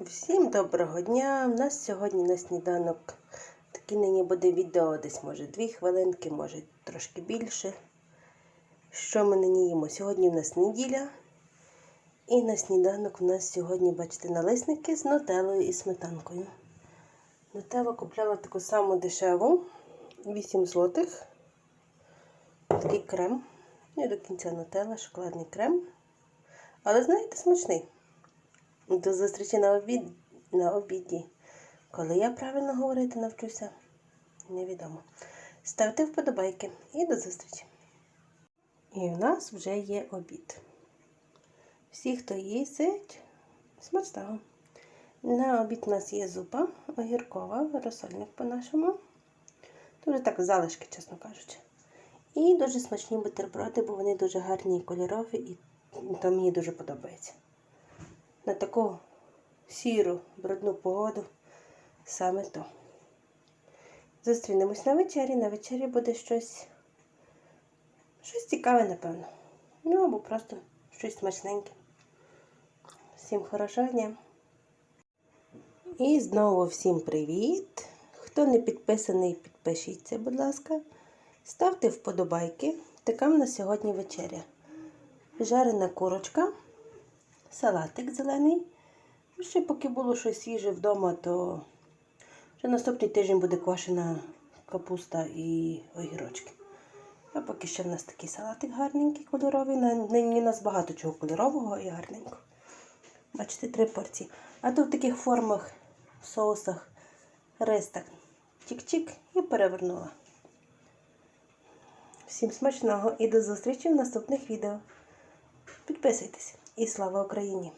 Всім доброго дня! У нас сьогодні на сніданок такий нині буде відео, десь може дві хвилинки, може трошки більше. Що ми нині їмо? Сьогодні в нас неділя. І на сніданок у нас сьогодні, бачите, налисники з нутеллою і сметанкою. Нутеллу купляла таку саму дешеву, 8 злотих. Такий крем. Не до кінця нутелла, шоколадний крем. Але знаєте, смачний. До зустрічі на, обід... на обіді. Коли я правильно говорити навчуся, невідомо. Ставте вподобайки і до зустрічі. І в нас вже є обід. Всі, хто їсть, смачного. На обід у нас є зупа огіркова, розсольник по-нашому. Дуже так залишки, чесно кажучи. І дуже смачні бутерброди, бо вони дуже гарні і кольорові, і то мені дуже подобається на таку сіру, брудну погоду саме то. Зустрінемось на вечері. На вечері буде щось, щось цікаве, напевно. Ну або просто щось смачненьке. Всім хорошого дня. І знову всім привіт! Хто не підписаний, підпишіться, будь ласка. Ставте вподобайки. Така в нас сьогодні вечеря. Жарена курочка салатик зелений. Ще поки було щось свіже вдома, то вже наступний тиждень буде квашена капуста і огірочки. А поки ще в нас такий салатик гарненький, кольоровий. Нині у нас багато чого кольорового і гарненького. Бачите, три порції. А то в таких формах, соусах, рис так чик-чик і перевернула. Всім смачного і до зустрічі в наступних відео. Підписуйтесь і слава Україні!